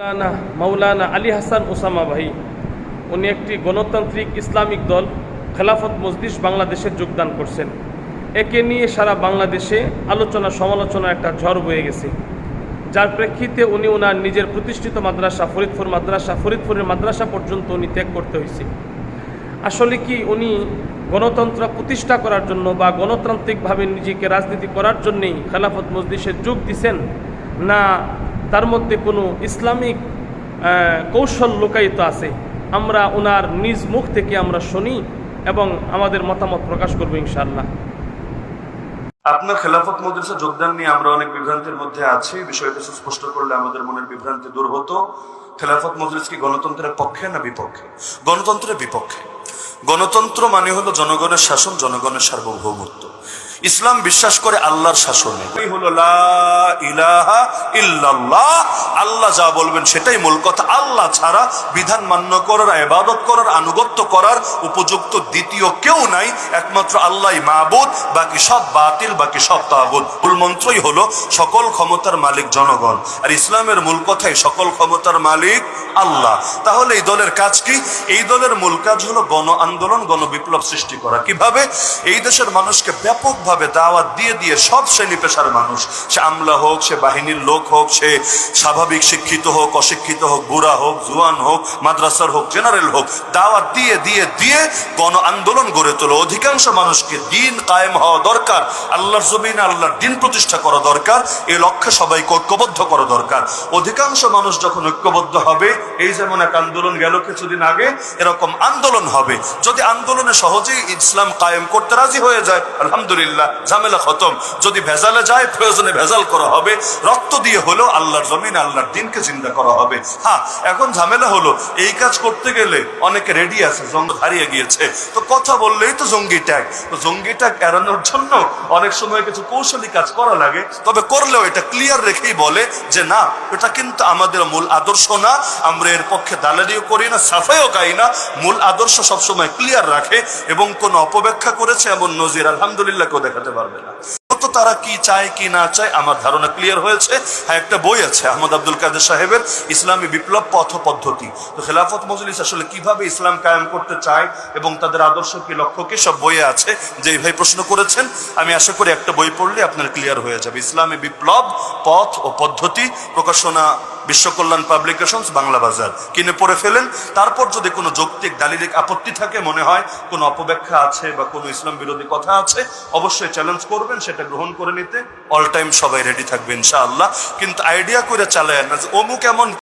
মাওলানা মাওলানা আলী হাসান ওসামা ভাই, উনি একটি গণতান্ত্রিক ইসলামিক দল, খেলাফত মজলিস বাংলাদেশে যোগদান করছেন। একে নিয়ে সারা বাংলাদেশে আলোচনা সমালোচনা একটা ঝড় বয়ে গেছে। যার প্রেক্ষিতে উনি ওনার নিজের প্রতিষ্ঠিত মাদ্রাসা, ফরিদপুর মাদ্রাসা, ফরিদপুরের মাদ্রাসা পর্যন্ত উনি ত্যাগ করতে হয়েছে। আসলে কি উনি গণতন্ত্র প্রতিষ্ঠা করার জন্য বা গণতান্ত্রিকভাবে নিজেকে রাজনীতি করার জন্যেই খেলাফত মজলিসে যোগ দিছেন? না তার মধ্যে কোনো ইসলামিক কৌশল লুকায়িত আছে। আমরা ওনার নিজ মুখ থেকে আমরা শুনি এবং আমাদের মতামত প্রকাশ করব ইনশাল্লাহ আপনার খেলাফত মজলিসে যোগদান নিয়ে আমরা অনেক বিভ্রান্তির মধ্যে আছি। বিষয়টা সুস্পষ্ট করলে আমাদের মনের বিভ্রান্তি দূর হতো। খেলাফত মজলিস কি গণতন্ত্রের পক্ষে না বিপক্ষে? গণতন্ত্রের বিপক্ষে। গণতন্ত্র মানে হলো জনগণের শাসন, জনগণের সার্বভৌমত্ব। ইসলাম বিশ্বাস করে আল্লাহর শাসনে আল্লাহ যা বলবেন সেটাই মূল কথা। আল্লাহ ছাড়া বিধান মান্য করার, ইবাদত করার, আনুগত্য করার উপযুক্ত দ্বিতীয় কেউ নাই। একমাত্র আল্লাহ মাহবুদ বাকি সব বাতিল, বাকি সব তাগুদ মূল মন্ত্রই হলো সকল ক্ষমতার মালিক জনগণ। আর ইসলামের মূল কথাই সকল ক্ষমতার মালিক আল্লাহ। তাহলে এই দলের কাজ কি? এই দলের মূল কাজ হলো গণ আন্দোলন গণ বিপ্লব সৃষ্টি করা। কীভাবে? এই দেশের মানুষকে ব্যাপকভাবে দাওয়াত দিয়ে দিয়ে সব শ্রেণি পেশার মানুষ। সে আমলা হোক, সে বাহিনীর লোক হোক, সে স্বাভাবিক শিক্ষিত হোক, অশিক্ষিত হোক, বুড়া হোক, জুয়ান হোক, মাদ্রাসার হোক, জেনারেল হোক, দাওয়াত দিয়ে দিয়ে দিয়ে গণ আন্দোলন গড়ে তোলো। অধিকাংশ মানুষকে দিন কায়েম হওয়া দরকার, আল্লাহর জমিনে আল্লাহর দিন প্রতিষ্ঠা করা দরকার এই লক্ষ্যে সবাইকে ঐক্যবদ্ধ করা দরকার। অধিকাংশ মানুষ যখন ঐক্যবদ্ধ হবে, এই যেমন এক আন্দোলন গেল কিছুদিন আগে, এরকম আন্দোলন হবে। যদি আন্দোলনে সহজেই ইসলাম কায়েম করতে রাজি হয়ে যায়, আলহামদুলিল্লাহ। ঝামেলা খতম। যদি ভেজালে যায়, প্রয়োজনে ভেজাল করা হবে। রক্ত দিয়ে হলো আল্লাহর জমিন আল্লাহর দিনকে চিন্তা করা হবে। হ্যাঁ এখন ঝামেলা হলো, এই কাজ করতে গেলে অনেকে রেডি আছে জঙ্গ হারিয়ে গিয়েছে। তো কথা বললেই তো জঙ্গি ট্যাগ তো জঙ্গি ট্যাগ এড়ানোর জন্য অনেক সময় কিছু কৌশলী কাজ করা লাগে। তবে করলেও এটা ক্লিয়ার রেখেই বলে যে না, এটা কিন্তু আমাদের মূল আদর্শ না। আমরা এর পক্ষে দালালিও করি না, সাফাইও গাই না। মূল আদর্শ সবসময় ক্লিয়ার রাখে এবং কোন অপব্যাখ্যা করেছে এমন নজির আলহামদুলিল্লাহ দেখাতে পারবে না। তো তারা কি চায়, কি না চায়, আমার ধারণা ক্লিয়ার হয়েছে। হ্যাঁ একটা বই আছে, আহমদ আব্দুল কাদের সাহেবের, ইসলামী বিপ্লব পথ পদ্ধতি। তো খেলাফত মজলিস আসলে কীভাবে ইসলাম কায়েম করতে চায় এবং তাদের আদর্শ কি, লক্ষ্য কি, সব বইয়ে আছে। যে ভাই প্রশ্ন করেছেন, আমি আশা করি একটা বই পড়লে আপনার ক্লিয়ার হয়ে যাবে। ইসলামী বিপ্লব পথ ও পদ্ধতি? প্রকাশনা, বিশ্বকল্যাণ পাবলিকেশনস, বাংলা বাজার। কিনে পড়ে ফেলেন। তারপর যদি কোনো যৌক্তিক দালিলিক আপত্তি থাকে, মনে হয় কোনো অপব্যাখ্যা আছে বা কোনো ইসলাম বিরোধী কথা আছে, অবশ্যই চ্যালেঞ্জ করবেন, সেটা গ্রহণ করে নিতে অল টাইম সবাই রেডি থাকবে ইনশাআল্লাহ। কিন্তু আইডিয়া করে চালায় না যে অমুক এমন